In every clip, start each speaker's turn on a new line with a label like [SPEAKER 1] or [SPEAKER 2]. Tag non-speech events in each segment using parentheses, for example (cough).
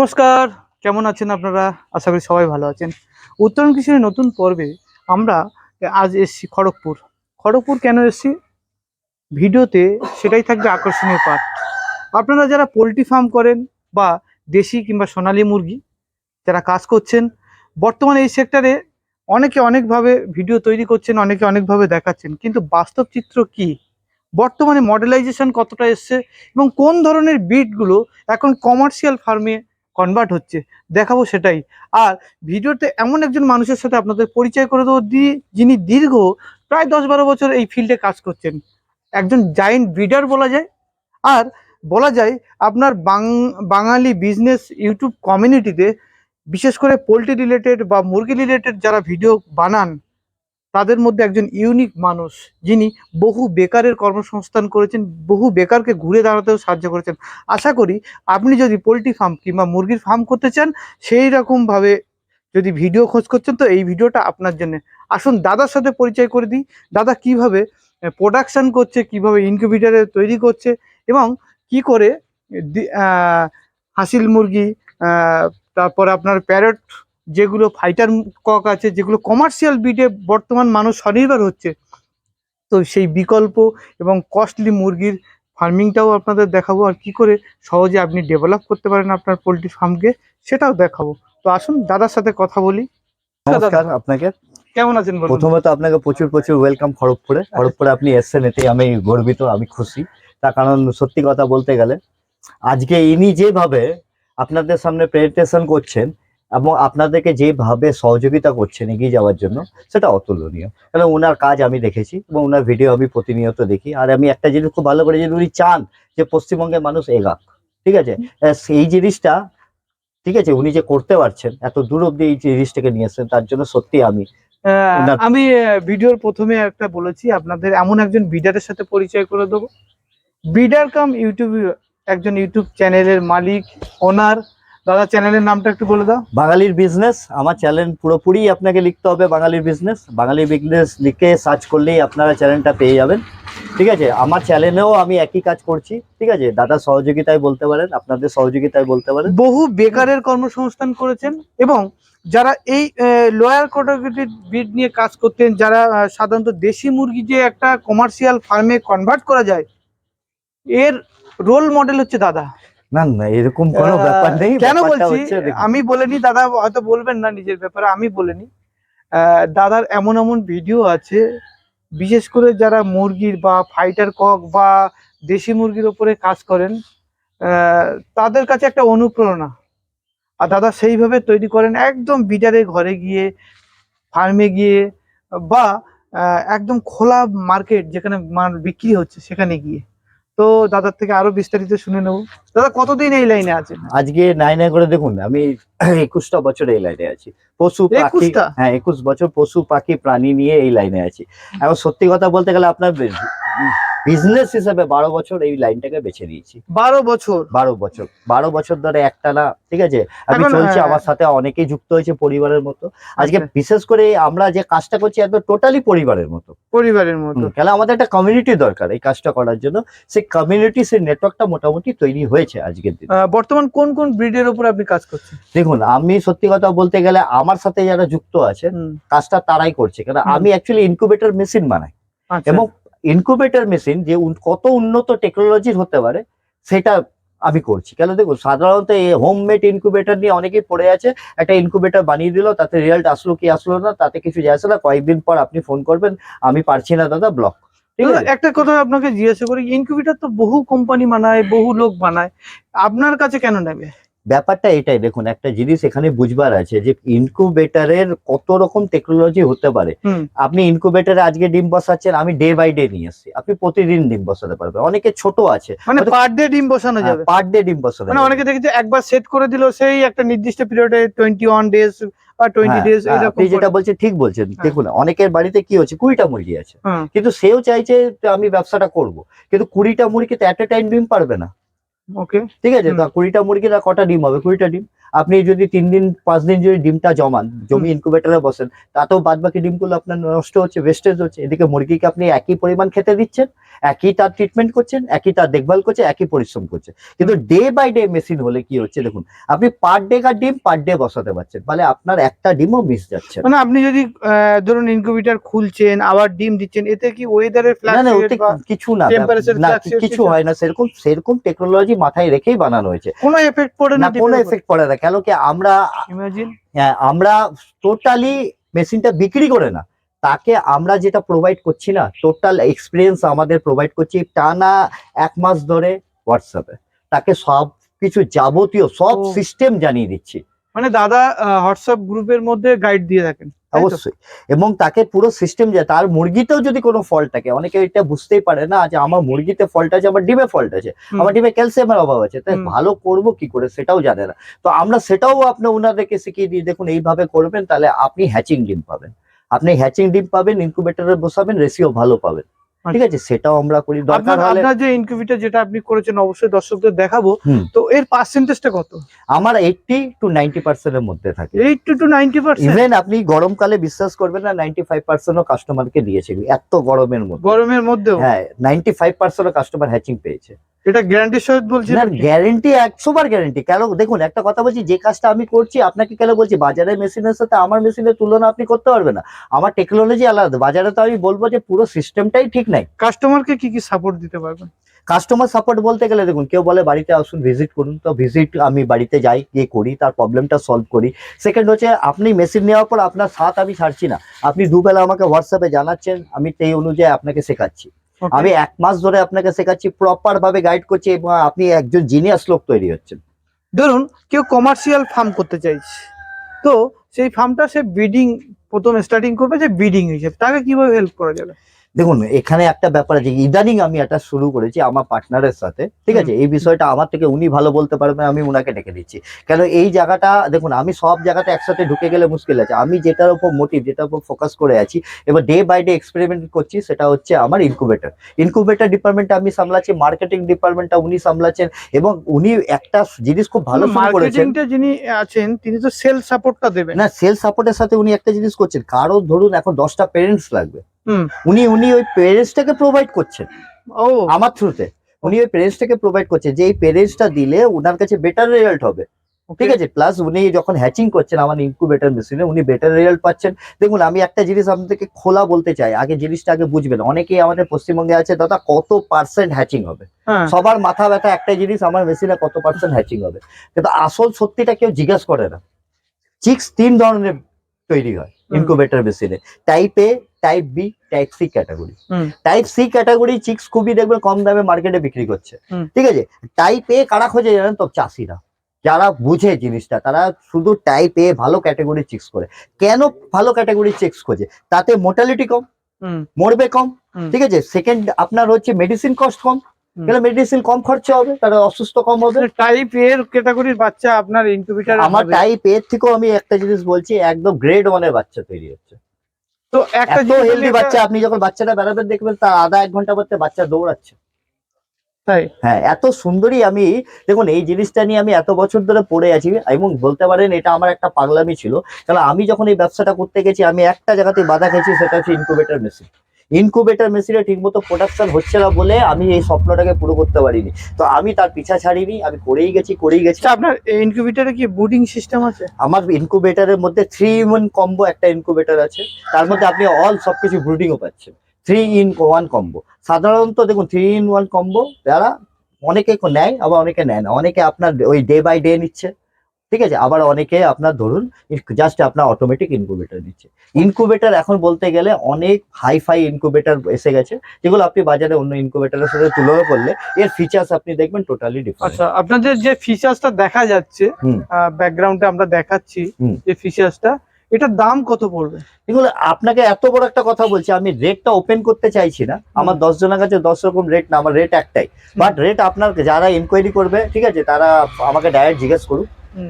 [SPEAKER 1] নমস্কার, কেমন আছেন আপনারা? আশা করি সবাই ভালো আছেন। উত্তরণ কৃষির নতুন পর্বে আমরা আজ এসছি খড়গপুর। খড়গপুর কেন এসছি? ভিডিওতে সেটাই থাকবে আকর্ষণীয় পাঠ আপনারা যারা পোলট্রি ফার্ম করেন বা দেশি কিংবা সোনালী মুরগি যারা কাজ করছেন, বর্তমানে এই সেক্টরে অনেকে অনেকভাবে ভিডিও তৈরি করছেন, অনেকে অনেকভাবে দেখাচ্ছেন। কিন্তু বাস্তব চিত্র কি? বর্তমানে মডেলাইজেশন কতটা এসছে এবং কোন ধরনের বিটগুলো এখন কমার্শিয়াল ফার্মে কনভার্ট হচ্ছে, দেখাবো সেটাই। আর ভিডিওতে এমন একজন মানুষের সাথে আপনাদের পরিচয় করে দেবো যিনি দীর্ঘ প্রায় দশ বারো বছর এই ফিল্ডে কাজ করছেন। একজন জায়েন্ট ব্রিডার বলা যায়। আর বলা যায়, আপনার বাঙালি বিজনেস ইউটিউব কমিউনিটিতে বিশেষ করে পোলট্রি রিলেটেড বা মুরগি রিলেটেড যারা ভিডিও বানান তাদের মধ্যে একজন ইউনিক মানুষ, যিনি বহু বেকারের কর্মসংস্থান করেছেন, বহু বেকারকে ঘুরে দাঁড়াতেও সাহায্য করেছেন। আশা করি আপনি যদি পোলট্রি ফার্ম কিংবা মুরগির ফার্ম করতে চান, সেই রকমভাবে যদি ভিডিও খোঁজ করছেন, তো এই ভিডিওটা আপনার জন্য। আসুন দাদার সাথে পরিচয় করে দিই। দাদা কীভাবে প্রোডাকশান করছে, কীভাবে ইনকিউবেটারে তৈরি করছে এবং কি করে হাসিল মুরগি তারপর আপনার প্যারট যেগুলো ফাইটার কক আছে যেগুলো কমার্শিয়াল বিটে বর্তমান মানুষ স্বনির্ভর হচ্ছে তো সেই বিকল্প এবং কস্টলি মুরগির ফার্মিংটাও আপনাদের দেখাবো আর কি করে সহজে আপনি ডেভেলপ করতে পারেন আপনার পোলট্রি ফার্মকে সেটাও দেখাবো। তো আসুন দাদার সাথে কথা বলি।
[SPEAKER 2] আপনাকে।
[SPEAKER 1] কেমন আছেন
[SPEAKER 2] প্রথমত আপনাকে প্রচুর প্রচুর ওয়েলকাম খড়গপুরে। খড়গপুরে আপনি এসছেন এতে আমি গর্বিত আমি খুশি। তার কারণ সত্যি কথা বলতে গেলে আজকে ইনি যেভাবে আপনাদের সামনে প্রেজেন্টেশন করছেন এবং আপনাদেরকে যেভাবে সহযোগিতা করছেন এগিয়ে যাওয়ার জন্য সেটা অতুলনীয়। কারণ ওনার কাজ আমি দেখেছি এবং ওনার ভিডিও আমি প্রতিনিয়ত দেখি। আর আমি একটা জিনিস খুব ভালো করে জানি উনি চান যে পশ্চিমবঙ্গের মানুষ এগাক ঠিক আছে? সেই জিনিসটা ঠিক আছে? উনি যে করতে পারছেন এত দূর অব্দি এই জিনিসটাকে নিয়ে এসছেন তার জন্য সত্যি আমি
[SPEAKER 1] আমি ভিডিওর প্রথমে একটা বলেছি আপনাদের এমন একজন বিডারের সাথে পরিচয় করে দেবো। বিডার কাম ইউটিউব একজন ইউটিউব চ্যানেলের মালিক ওনার দাদা চ্যানেলের নামটা একটু বলে দাও।
[SPEAKER 2] বাঙালির বিজনেস আমার চ্যানেল পুরোপুরি আপনাকে লিখতে হবে বাঙালির বিজনেস বাঙালির বিজনেস লিখে সার্চ করলেই আপনারা চ্যানেলটা পেয়ে যাবেন। ঠিক আছে? আমার চ্যানেলেও আমি একই কাজ করছি। ঠিক আছে? দাদা সহযোগিতায় বলতে পারেন আপনাদের সহযোগিতায় বলতে পারেন।
[SPEAKER 1] বহু বেকারের কর্মসংস্থান করেছেন এবং যারা এই লোয়ার ক্যাটাগরির বিড নিয়ে কাজ করতেন যারা সাধারণত দেশি মুরগি যে একটা কমার্শিয়াল ফার্মে কনভার্ট করা যায় এর রোল মডেল হচ্ছে দাদা।
[SPEAKER 2] না না এরকম কোনো ব্যাপার নেই
[SPEAKER 1] কেন বলছি? আমি বলিনি দাদা হয়তো বলবেন না নিজের ব্যাপারে আমি বলিনি। দাদার এমন এমন ভিডিও আছে বিশেষ করে যারা মুরগির বা ফাইটার কক বা দেশি মুরগির ওপরে কাজ করেন আহ, তাদের কাছে একটা অনুপ্রেরণা। আর দাদা সেইভাবে তৈরি করেন একদম বিডারের ঘরে গিয়ে ফার্মে গিয়ে বা একদম খোলা মার্কেট যেখানে মাল বিক্রি হচ্ছে সেখানে গিয়ে। তো দাদার থেকে আরও বিস্তারিত শুনে নেব। দাদা কতদিন এই লাইনে আছে
[SPEAKER 2] আজকে নাই নাই করে দেখুন আমি (clears throat) একুশটা বছর এই লাইনে আছি। পশু পাখি হ্যাঁ একুশ বছর পশু পাখি প্রাণী নিয়ে এই লাইনে আছি। এখন সত্যি কথা বলতে গেলে আপনার বিজনেস হিসেবে বারো বছর এই লাইনটাকে বেছে নিয়েছি।
[SPEAKER 1] বারো বছর?
[SPEAKER 2] বারো বছর। বারো বছর ধরে একটানা ঠিক আছে? আমি চলছি আমার সাথে অনেকেই যুক্ত হয়েছে পরিবারের মতো। আজকে
[SPEAKER 1] আচ্ছা,
[SPEAKER 2] বিশেষ করে আমরা যে কাজটা করছি একদম টোটালি পরিবারের মতো।
[SPEAKER 1] পরিবারের মতো।
[SPEAKER 2] কেন আমাদের একটা কমিউনিটি দরকার এই কাজটা করার জন্য। সেই কমিউনিটি সেই নেটওয়ার্কটা মোটামুটি তৈরি হয়েছে আজকের দিনে।
[SPEAKER 1] বর্তমান কোন কোন ব্রিডের উপর আপনি কাজ করছেন?
[SPEAKER 2] দেখুন আমি সত্যি কথা বলতে গেলে আমার সাথে যারা যুক্ত
[SPEAKER 1] আছে
[SPEAKER 2] কাজটা তারাই করছে। কারণ আমি অ্যাকচুয়ালি ইনকিউবেটর মেশিন বানাই।
[SPEAKER 1] আচ্ছা।
[SPEAKER 2] এবং ইনকিউবেটর মেশিন যে কত উন্নত টেকনোলজির হতে পারে সেটা আমি করছি। কেন দেখুন সাধারণত এই হোম মেড ইনকিউবেটর নিয়ে অনেকেই পড়ে আছে একটা ইনকিউবেটর বানিয়ে দিল তাতে রেজাল্ট আসলো কি আসলো না তাতে কিছু যায় আসে না কয়েকদিন পর আপনি ফোন করবেন আমি পারছি না দাদা ব্লক ঠিক
[SPEAKER 1] একটা কথা আপনাকে জিজ্ঞাসা করি ইনকিউবেটর তো বহু কোম্পানি বানায় বহু লোক বানায় আপনার কাছে কেন নেবে?
[SPEAKER 2] ব্যাপারটা এটাই দেখুন একটা জিনিস এখানে বুঝবার আছে যে ইনকিউবেটরের কত রকম টেকনোলজি হতে পারে। আপনি ইনকিউবেটরে আজকে ডিম বসাচ্ছেন আমি ডে বাই ডে নিয়ে এসেছি। আপনি প্রতিদিন ডিম বসাতে পারবেন। অনেকে ছোট আছে।
[SPEAKER 1] মানে পার ডে ডিম বসানো যাবে।
[SPEAKER 2] পার ডে ডিম বসাতে
[SPEAKER 1] মানে অনেকে দেখেছে একবার সেট করে দিল সেই একটা নির্দিষ্ট পিরিয়ডে টোয়েন্টি ওয়ান ডেজ বা টোয়েন্টি
[SPEAKER 2] হ্যাঁ,
[SPEAKER 1] ডেজ
[SPEAKER 2] হ্যাঁ, আপনি যেটা। বলছেন ঠিক বলছেন।
[SPEAKER 1] হ্যাঁ।
[SPEAKER 2] দেখুন অনেকের বাড়িতে কি হচ্ছে কুড়িটা মুরগি আছে। কিন্তু সেও চাইছে আমি ব্যবসাটা করব। কিন্তু কুড়িটা মুরগি তো এট এ টাইম ডিম পারবে না?
[SPEAKER 1] ওকে
[SPEAKER 2] ঠিক আছে তা কুড়িটা মুরগি না কটা ডিম হবে? কুড়িটা ডিম। আপনি যদি তিন দিন পাঁচ দিন যদি ডিমটা জমান জমি ইনকুবেটারে বসেন তাতেও বাদ বাকি ডিমগুলো আপনার নষ্ট হচ্ছে ওয়েস্টেজ হচ্ছে। এদিকে মুরগিকে আপনি একই পরিমাণ খেতে দিচ্ছেন একই তার ট্রিটমেন্ট করছেন একই তার দেখভাল করছে একই পরিশ্রম করছে কিন্তু ডে বাই ডে মেশিন হলে কি হচ্ছে দেখুন আপনি পার ডে কার ডিম পার ডে বসাতে পারছেন ফলে আপনার একটা ডিমও মিস যাচ্ছে
[SPEAKER 1] মানে আপনি যদি ধরুন ইনকিউবেটর খুলছেন আবার ডিম দিচ্ছেন এতে কি ওয়েদারের
[SPEAKER 2] না না ওতে কিছু না না কিছু? হয় না সেরকম সেরকম টেকনোলজি মাথায় রেখেই বানানো হয়েছে।
[SPEAKER 1] কোনো এফেক্ট পড়ে
[SPEAKER 2] না কোনো এফেক্ট পড়ে না কেন কি আমরা হ্যাঁ, আমরা টোটালি মেশিনটা বিক্রি করে না। তাকে আমরা যেটা প্রোভাইড করছি না টোটাল এক্সপিরিয়েন্স আমাদের প্রোভাইড করছি টানা এক মাস ধরে হোয়াটসঅ্যাপে তাকে সব কিছু যাবতীয় সব সিস্টেম জানিয়ে দিচ্ছি।
[SPEAKER 1] মানে দাদা হোয়াটসঅ্যাপ গ্রুপের মধ্যে গাইড দিয়ে থাকেন
[SPEAKER 2] অবশ্যই। এবং তাকে পুরো সিস্টেম যে তার মুরগিতেও যদি কোনো ফল্ট থাকে অনেকে এটা বুঝতেই পারে না যে আমার মুরগিতে ফল্ট আছে আমার ডিমে ফল্ট আছে আমার ডিমে ক্যালসিয়ামের অভাব আছে তাই ভালো করব কি করে সেটাও জানে না। তো আমরা সেটাও আপনার ওনাদেরকে শিখিয়ে দিই দেখুন এইভাবে করবেন তাহলে আপনি হ্যাচিং ডিম পাবেন। আপনি হ্যাচিং ডিম পাবেন ইনকুবেটরে বসাবেন রেশিও ভালো পাবেন। ঠিক আছে সেটাও আমরা করি। দরকার হলে
[SPEAKER 1] আপনার যে ইনকিউবেটর যেটা আপনি করেছেন অবশ্যই দর্শকদের দেখাবো। তো এর পার্সেন্টেজটা কত?
[SPEAKER 2] আমার এইটটি টু নাইনটি পার্সেন্টের মধ্যে থাকে।
[SPEAKER 1] 80 টু নাইনটি পার্সেন্ট
[SPEAKER 2] ইভেন আপনি গরমকালে বিশ্বাস করবেন না নাইনটি ফাইভ পার্সেন্টও কাস্টমারকে দিয়েছি। এত গরমের মধ্যে।
[SPEAKER 1] গরমের মধ্যে
[SPEAKER 2] হ্যাঁ নাইনটি ফাইভ ও কাস্টমার হ্যাচিং পেয়েছে।
[SPEAKER 1] এটা গ্যারান্টির সহিত বলছেন
[SPEAKER 2] না গ্যারেন্টি একশো বার গ্যারেন্টি কেন? দেখুন একটা কথা বলছি যে কাজটা আমি করছি আপনাকে কেন বলছি? বাজারের মেশিনের সাথে আমার মেশিনের তুলনা আপনি করতে পারবেন না। আমার টেকনোলজি আলাদা। বাজারে তো আমি বলব যে পুরো সিস্টেমটাই ঠিক নাই।
[SPEAKER 1] কাস্টমারকে কি কি সাপোর্ট দিতে পারবেন?
[SPEAKER 2] কাস্টমার সাপোর্ট বলতে গেলে দেখুন কেউ বলে বাড়িতে আসুন ভিজিট করুন তো ভিজিট আমি বাড়িতে যাই গিয়ে করি তার প্রবলেমটা সলভ করি। সেকেন্ড হচ্ছে আপনি মেশিন নেওয়ার পর আপনার সাথ আমি ছাড়ছি না। আপনি দুবেলা আমাকে হোয়াটসঅ্যাপে জানাচ্ছেন আমি সেই অনুযায়ী আপনাকে শেখাচ্ছি. আমি এক মাস ধরে আপনাকে শেখাচ্ছি প্রপার ভাবে গাইড করছি এবং আপনি একজন জিনিয়াস লোক তৈরি হচ্ছেন।
[SPEAKER 1] ধরুন কেউ কমার্শিয়াল ফার্ম করতে চাইছে। তো সেই ফার্মটা সে ব্রিডিং প্রথম স্টার্টিং করবে যে ব্রিডিং হিসেবে। তাকে কীভাবে হেল্প করা যাবে?
[SPEAKER 2] দেখুন এখানে একটা ব্যাপার আছে ইদানিং আমি এটা শুরু করেছি আমার পার্টনারের সাথে ঠিক আছে? এই বিষয়টা আমার থেকে উনি ভালো বলতে পারবেন আমি উনাকে ডেকে দিচ্ছি। কেন এই জায়গাটা দেখুন আমি সব জায়গাতে একসাথে ঢুকে গেলে মুশকিল আছে। আমি যেটার উপর মোটিভ যেটার উপর ফোকাস করে আছি এবার ডে বাই ডে এক্সপেরিমেন্ট করছি সেটা হচ্ছে আমার ইনকুবেটার ইনকুবেটর ডিপার্টমেন্টটা আমি সামলাচ্ছি মার্কেটিং ডিপার্টমেন্টটা উনি সামলাচ্ছেন এবং উনি একটা জিনিস খুব ভালো করেছেন।
[SPEAKER 1] যিনি আছেন তিনি তো সেল সাপোর্টটা দেবেন।
[SPEAKER 2] না সেল সাপোর্টের সাথে উনি একটা জিনিস করছেন। কারও ধরুন এখন দশটা পেরেন্টস লাগবে। উনি উনি ওই পেরেন্টসটাকে প্রোভাইড করছেন।
[SPEAKER 1] ও।
[SPEAKER 2] আমার থ্রুতে উনি ওই পেরেন্টসটাকে প্রোভাইড করছেন যে এই পেরেন্টসটা দিলে ওনার কাছে বেটার রেজাল্ট হবে। ঠিক আছে? প্লাস উনি যখন হ্যাচিং করছেন আমার ইনকুবেটর মেশিনে উনি বেটার রেজাল্ট পাচ্ছেন। দেখুন আমি একটা জিনিস আপনাদেরকে খোলা বলতে চাই। আগে জিনিসটা আগে বুঝবেন। অনেকেই আমাদের পশ্চিমবঙ্গে আছে দাদা কত পার্সেন্ট হ্যাচিং হবে?
[SPEAKER 1] হ্যাঁ।
[SPEAKER 2] সবার মাথা ব্যথা একটা জিনিস আমার মেশিনে কত পার্সেন্ট হ্যাচিং হবে? কিন্তু আসল সত্যিটা কেউ জিজ্ঞাসা করে না। চিক্স তিন ধরনের তৈরি হয় ইনকুবেটর মেশিনে type A. Type B type C category type C category chicks খুবই দেখবে কম দামে মার্কেটে বিক্রি করছে। ঠিক আছে? টাইপ এ কারা খোঁজে জানেন তো? চাষিরা। যারা বুঝে জিনিসটা তারা শুধু টাইপ এ ভালো ক্যাটাগরি চিক্স করে। কেন ভালো ক্যাটাগরি চিক্স খোঁজে? তাতে মোটালিটি কম মরবে কম। ঠিক আছে? সেকেন্ড আপনার হচ্ছে মেডিসিন কস্ট কম। কেন মেডিসিন কম খরচা হবে তারা অসুস্থ কম হবে?
[SPEAKER 1] টাইপের ক্যাটাগরির বাচ্চা আপনার ইনকিউবেটর
[SPEAKER 2] আমার টাইপের থেকেও আমি একটা জিনিস বলছি একদম গ্রেড ওয়ানের বাচ্চা তৈরি হচ্ছে।
[SPEAKER 1] তো একটা জিনিস
[SPEAKER 2] হেলদি বাচ্চা আপনি যখন বাচ্চাটা বেড়াবেন দেখবেন তার আধা এক ঘণ্টা পর বাচ্চা দৌড়াচ্ছে।
[SPEAKER 1] তাই?
[SPEAKER 2] হ্যাঁ এত সুন্দরী আমি দেখুন এই জিনিসটা নিয়ে আমি এত বছর ধরে পড়ে আছি এবং বলতে পারেন এটা আমার একটা পাগলামি ছিল। কারণ আমি যখন এই ব্যবসাটা করতে গেছি আমি একটা জায়গাতে বাধা খেয়েছি সেটা হচ্ছে ইনকুবেটর মেশিন ইনকুবেটর মেশিনে ঠিকমতো প্রোডাকশন হচ্ছে না বলে আমি এই স্বপ্নটাকে পুরো করতে পারিনি। তো আমি তার পিছা ছাড়িনি আমি করেই গেছি করেই গেছি।
[SPEAKER 1] আচ্ছা আপনার ইনকিউবেটরে কি বুডিং সিস্টেম আছে?
[SPEAKER 2] আমার ইনকুবেটরের মধ্যে থ্রি ইন কম্বো একটা ইনকুবেটর আছে। তার মধ্যে আপনি অল সবকিছু ব্রুডিংও পাচ্ছেন। থ্রি ইন ওয়ান কম্বো সাধারণত দেখুন থ্রি ইন ওয়ান কম্বো যারা অনেকে নেয় আবার অনেকে নেয় না। অনেকে আপনার ওই ডে বাই ডে নিচ্ছে। ঠিক আছে? আবার অনেকে আপনার ধরুন জাস্ট আপনার অটোমেটিক ইনকুবেটর দিচ্ছে। ইনকুবেটর এখন বলতে গেলে অনেক হাই ফাই ইনকুবেটর এসে গেছে যেগুলো আপনি বাজারে অন্য ইনকুবেটরের সাথে তুলনা করলে এর ফিচার্স আপনি দেখবেন টোটালি ডিফারেন্ট
[SPEAKER 1] আচ্ছা আপনাদের যে ফিচার্সটা দেখা যাচ্ছে। ব্যাকগ্রাউন্ডে আমরা দেখাচ্ছি। যে ফিচার্সটা এটার দাম কত পড়বে?
[SPEAKER 2] এগুলো আপনাকে এত বড় একটা কথা বলছি আমি রেটটা ওপেন করতে চাইছি না। আমার দশ জনের কাছে দশ রকম রেট না আমার রেট একটাই। বাট রেট আপনার যারা ইনকোয়ারি করবে ঠিক আছে তারা আমাকে ডাইরেক্ট জিজ্ঞেস করুক।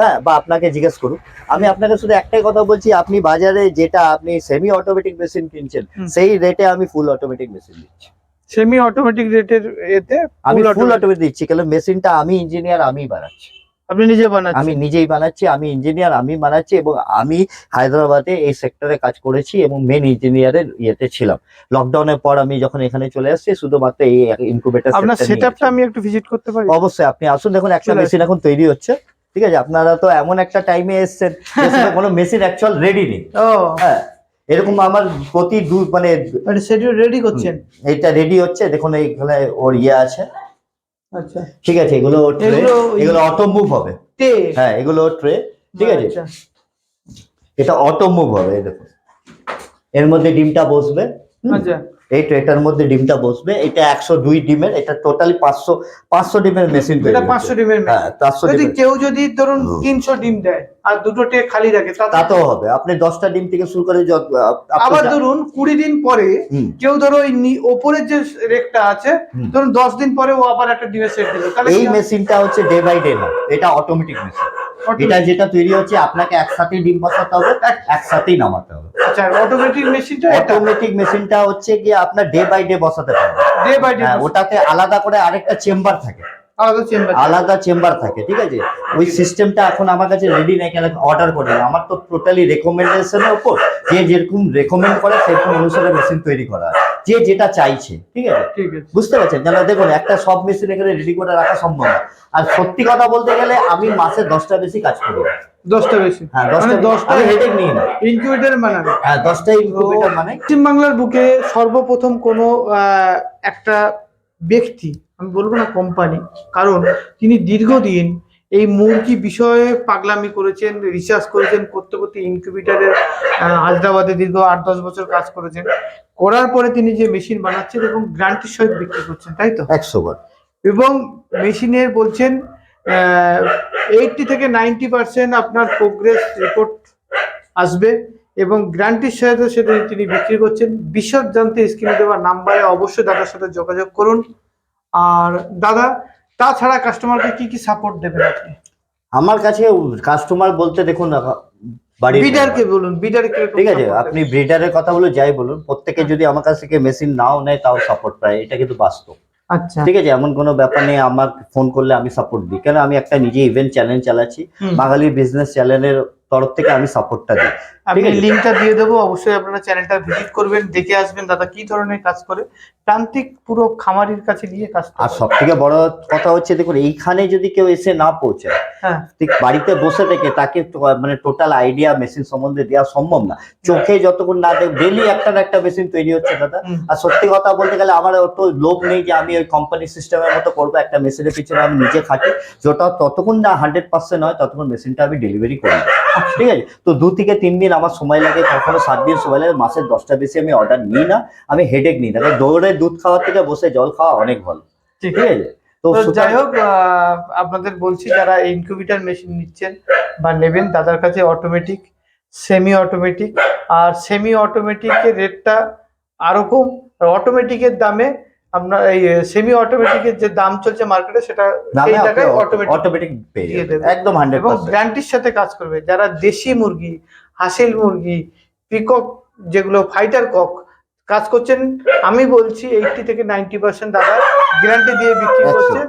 [SPEAKER 2] হ্যাঁ বা আপনাকে জিজ্ঞেস করুক। আমি আপনাকে শুধু একটাই কথা বলছি আপনি বাজারে যেটা আপনি সেমি অটোমেটিক মেশিন কিনছেন সেই রেটে আমি ফুল অটোমেটিক মেশিন দিচ্ছি।
[SPEAKER 1] সেমি অটোমেটিক রেটের এতে
[SPEAKER 2] আমি ফুল অটোমেটিক দিচ্ছি কারণ মেশিনটা আমি ইঞ্জিনিয়ার আমি বানাচ্ছি।
[SPEAKER 1] আপনি নিজে বানাচ্ছেন?
[SPEAKER 2] আমি নিজেই বানাচ্ছি আমি ইঞ্জিনিয়ার আমি বানাচ্ছি এবং আমি হায়দ্রাবাদে এই সেক্টরে কাজ করেছি এবং মেন ইঞ্জিনিয়ারের ইয়েতে ছিলাম। লকডাউনের পর আমি যখন এখানে চলে আসছি শুধুমাত্র এই ইনকুবেটর
[SPEAKER 1] আপনার সেটআপটা আমি একটু ভিজিট করতে পারি?
[SPEAKER 2] অবশ্যই আপনি আসুন দেখুন একটা মেশিন এখন তৈরি হচ্ছে। ঠিক আছে? আপনারা তো এমন একটা টাইমে এসছেন (laughs) কোনো মেশিন অ্যাকচুয়াল রেডি নেই।
[SPEAKER 1] ও।
[SPEAKER 2] হ্যাঁ? এরকম আমার প্রতি দু মানে
[SPEAKER 1] মানে শিডিউল রেডি করছেন?
[SPEAKER 2] এটা রেডি হচ্ছে। দেখুন এইখানে ওর ইয়ে আছে।
[SPEAKER 1] আচ্ছা।
[SPEAKER 2] ঠিক আছে এগুলো ট্রে
[SPEAKER 1] এগুলো
[SPEAKER 2] অটো মুভ হবে। হ্যাঁ এগুলো ট্রে ঠিক আছে?
[SPEAKER 1] আচ্ছা।
[SPEAKER 2] এটা অটো মুভ হবে এই দেখুন। এর মধ্যে ডিমটা বসবে।
[SPEAKER 1] আচ্ছা।
[SPEAKER 2] এই ট্রেটার মধ্যে ডিমটা বসবে। এটা একশো দুই ডিমের এটা টোটালি পাঁচশো পাঁচশো ডিমের মেশিন
[SPEAKER 1] এটা পাঁচশো ডিমের
[SPEAKER 2] হ্যাঁ পাঁচশো
[SPEAKER 1] যদি কেউ যদি ধরুন। তিনশো ডিম দেয় আর দুটো টে খালি রাখে তাতে-
[SPEAKER 2] তাতেও হবে। আপনি দশটা ডিম থেকে শুরু করে
[SPEAKER 1] আবার ধরুন কুড়ি দিন পরে কেউ ধরো ওই ওপরের যে রেকটা আছে ধরুন দশ দিন পরে ও আবার একটা ডিমের সেট দিল তাহলে
[SPEAKER 2] এই মেশিনটা হচ্ছে ডে বাই ডে না এটা অটোমেটিক মেশিন এটা যেটা তৈরি হচ্ছে আপনাকে একসাথে ডিম বসাতে হবে একসাথেই নামাতে হবে।
[SPEAKER 1] আচ্ছা অটোমেটিক মেশিনটা
[SPEAKER 2] অটোমেটিক মেশিনটা হচ্ছে গিয়ে আপনার ডে বাই ডে বসাতে পারবে
[SPEAKER 1] ডে বাই ডে
[SPEAKER 2] ওটাতে আলাদা করে আরেকটা চেম্বার থাকে।
[SPEAKER 1] আলাদা চেম্বার
[SPEAKER 2] আলাদা চেম্বার থাকে ঠিক আছে? ওই সিস্টেমটা এখন আমার কাছে রেডি নেই কেন অর্ডার করে দিলাম। আমার তো টোটালি রেকমেন্ডেশনের উপর যে যেরকম রেকমেন্ড করে সেরকম অনুসারে মেশিন তৈরি করা হয়। যে যেটা চাইছে ঠিক আছে? বুঝতে পারছেন? যেন দেখুন একটা সব মেশিন এখানে রেডি করে রাখা সম্ভব না। আর সত্যি কথা বলতে গেলে আমি মাসে দশটা বেশি কাজ করি।
[SPEAKER 1] দশটা বেশি?
[SPEAKER 2] হ্যাঁ দশটা
[SPEAKER 1] মানে দশটা
[SPEAKER 2] আমি হেডেক নিই না।
[SPEAKER 1] ইনকিউবেটর বানাবে
[SPEAKER 2] হ্যাঁ দশটা ইনকিউবেটর মানে?
[SPEAKER 1] পশ্চিমবাংলার বুকে সর্বপ্রথম কোনো একটা ব্যক্তি আমি বলব না কোম্পানি কারণ তিনি দীর্ঘদিন এই মুরগি বিষয়ে পাগলামি করেছেন রিসার্চ করেছেন করতে করতে ইনকিউবেটারের হায়দ্রাবাদে দীর্ঘ আট দশ বছর কাজ করেছেন। করার পরে তিনি যে মেশিন বানাচ্ছেন এবং গ্রান্টির সহিত বিক্রি করছেন তাই তো?
[SPEAKER 2] একশো বার।
[SPEAKER 1] এবং মেশিনের বলছেন এইটটি থেকে নাইনটি পার্সেন্ট আপনার প্রোগ্রেস রিপোর্ট আসবে এবং গ্রান্টির সাথে সেটা তিনি বিক্রি করছেন। বিশদ জানতে স্ক্রিনে দেওয়া নাম্বারে অবশ্যই দাদার সাথে যোগাযোগ করুন। আর দাদা তাছাড়া কাস্টমারকে কি কি সাপোর্ট দেবেন আপনি?
[SPEAKER 2] আমার কাছে কাস্টমার বলতে দেখুন বাড়ির
[SPEAKER 1] বিডারকে বলুন বিডারকে
[SPEAKER 2] ঠিক আছে আপনি ব্রিডারের কথা বলে যাই বলুন প্রত্যেকে যদি আমার কাছ থেকে মেশিন নাও নেয় তাও সাপোর্ট পায় এটা কিন্তু বাস্তব।
[SPEAKER 1] আচ্ছা।
[SPEAKER 2] ঠিক আছে এমন কোনো ব্যাপার নেই আমার ফোন করলে আমি সাপোর্ট দিই। কেন আমি একটা নিজে ইভেন্ট চ্যানেল চালাচ্ছি বাঙালি বিজনেস চ্যানেলের তরফ থেকে আমি সাপোর্টটা দিই।
[SPEAKER 1] আমি। লিঙ্কটা দিয়ে দেবো অবশ্যই আপনারা চ্যানেলটা ভিজিট করবেন দেখে আসবেন দাদা কি ধরনের কাজ করে। প্রান্তিক পুরো খামারির কাছে গিয়ে কাজ
[SPEAKER 2] আর সব থেকে বড় কথা হচ্ছে দেখুন এইখানে যদি কেউ এসে না পৌঁছায়
[SPEAKER 1] হ্যাঁ।
[SPEAKER 2] ঠিক বাড়িতে বসে থেকে তাকে মানে টোটাল আইডিয়া মেশিন সম্বন্ধে দেওয়া সম্ভব না। চোখে যতক্ষণ না দেখ ডেলি একটা না একটা মেশিন তৈরি হচ্ছে দাদা। আর সত্যি কথা বলতে গেলে আমার অত লোভ নেই যে আমি ওই কোম্পানি সিস্টেমের মতো করব একটা মেশিনের পিছনে আমি নিজে খাটি। যেটা ততক্ষণ না হান্ড্রেড পার্সেন্ট হয় ততক্ষণ মেশিনটা আমি ডেলিভারি করি না। ঠিক আছে? তো দু থেকে তিন দিন আমার সময় লাগে কখনো সাত দিন সময় লাগে মাসের দশটা বেশি আমি অর্ডার নিই না আমি হেডেক নিই না। দৌড়ে দুধ খাওয়ার থেকে বসে জল খাওয়া অনেক ভালো।
[SPEAKER 1] ঠিক।
[SPEAKER 2] আছে? তো
[SPEAKER 1] যাই হোক আহ, আপনাদের বলছি যারা ইনকিউবেটর মেশিন নিচ্ছেন বা নেবেন তাদের কাছে অটোমেটিক সেমি অটোমেটিক আর সেমি অটোমেটিকের রেটটা আরও কম। অটোমেটিকের দামে আপনার এই সেমি অটোমেটিকের যে দাম চলছে মার্কেটে সেটা সেই টাকায় অটোমেটিক
[SPEAKER 2] অটোমেটিক পেয়ে
[SPEAKER 1] দেবে।
[SPEAKER 2] একদম হান্ড্রেড
[SPEAKER 1] এবং গ্যারান্টির সাথে কাজ করবে। যারা দেশি মুরগি হাসিল মুরগি পিকক যেগুলো ফাইটার কক কাজ করছেন আমি বলছি এইটটি থেকে নাইনটি পার্সেন্ট দাদা গ্যারান্টি দিয়ে বিক্রি করছে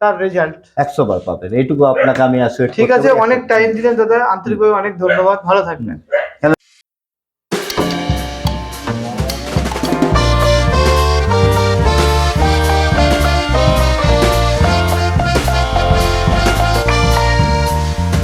[SPEAKER 1] তার রেজাল্ট
[SPEAKER 2] একশো বার পাবেন। এইটুকু আপনাকে আমি আসলে
[SPEAKER 1] ঠিক আছে অনেক টাইম দিলেন দাদা। আন্তরিকভাবে অনেক ধন্যবাদ। ভালো থাকবেন।